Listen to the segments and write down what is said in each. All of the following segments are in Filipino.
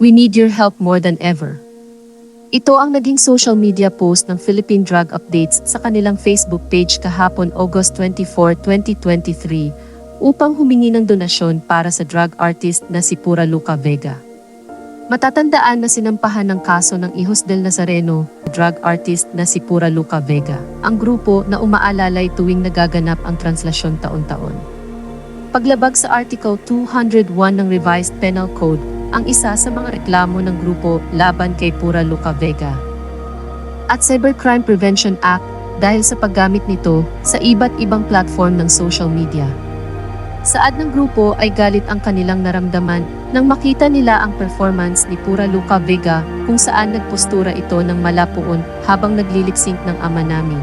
We need your help more than ever. Ito ang naging social media post ng Philippine Drug Updates sa kanilang Facebook page kahapon August 24, 2023 upang humingi ng donasyon para sa drug artist na si Pura Luca Vega. Matatandaan na sinampahan ng kaso ng Ihos del Nazareno, drug artist na si Pura Luca Vega, ang grupo na umaalalay tuwing nagaganap ang translasyon taon-taon. Paglabag sa Article 201 ng Revised Penal Code, ang isa sa mga reklamo ng grupo laban kay Pura Luca Vega. At Cybercrime Prevention Act dahil sa paggamit nito sa iba't ibang platform ng social media. Saad ng grupo ay galit ang kanilang naramdaman nang makita nila ang performance ni Pura Luca Vega kung saan nagpostura ito ng malapuon habang nagliliksink ng ama namin.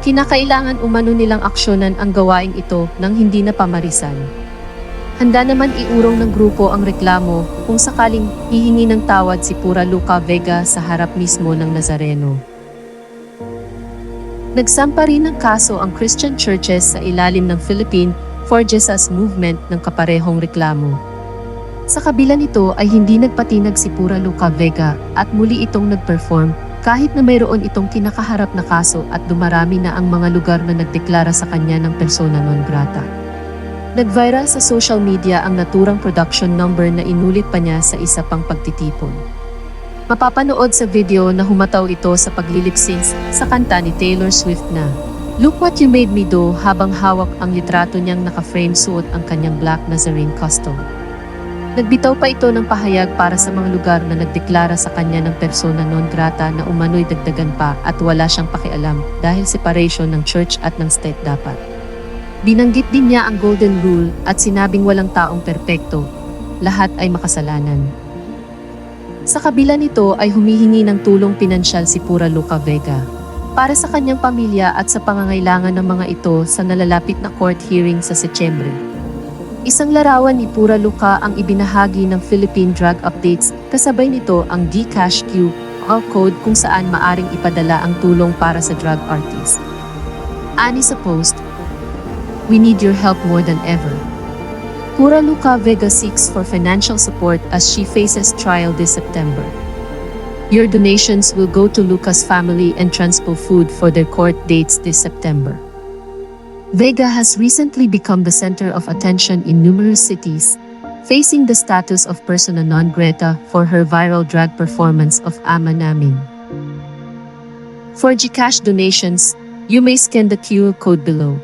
Kinakailangan umano nilang aksyonan ang gawaing ito nang hindi na pamarisan. Handa naman iurong ng grupo ang reklamo kung sakaling hihingi ng tawad si Pura Luca Vega sa harap mismo ng Nazareno. Nagsampa rin ng kaso ang Christian churches sa ilalim ng Philippine For Jesus movement ng kaparehong reklamo. Sa kabila nito ay hindi nagpatinag si Pura Luca Vega at muli itong nag-perform kahit na mayroon itong kinakaharap na kaso at dumarami na ang mga lugar na nagdeklara sa kanya ng persona non grata. Nag-viral sa social media ang naturang production number na inulit pa niya sa isa pang pagtitipon. Mapapanood sa video na humataw ito sa paglilip-sync sa kanta ni Taylor Swift na Look What You Made Me Do habang hawak ang litrato niyang naka-frame suot ang kanyang black Nazarene costume. Nagbitaw pa ito ng pahayag para sa mga lugar na nagdeklara sa kanya ng persona non grata na umano'y dagdagan pa at wala siyang pakialam dahil separation ng church at ng state dapat. Binanggit din niya ang golden rule at sinabing walang taong perpekto, lahat ay makasalanan. Sa kabila nito ay humihingi ng tulong pinansyal si Pura Luca Vega para sa kanyang pamilya at sa pangangailangan ng mga ito sa nalalapit na court hearing sa Setyembre. Isang larawan ni Pura Luca ang ibinahagi ng Philippine Drug Updates, kasabay nito ang Gcash QR code kung saan maaring ipadala ang tulong para sa drug artist. Ani sa post, We need your help more than ever. Pura Luca Vega seeks for financial support as she faces trial this September. Your donations will go to Lucas family and Transpo Food for their court dates this September. Vega has recently become the center of attention in numerous cities, facing the status of persona non grata for her viral drag performance of Ama Namin. For Gcash donations, you may scan the QR code below.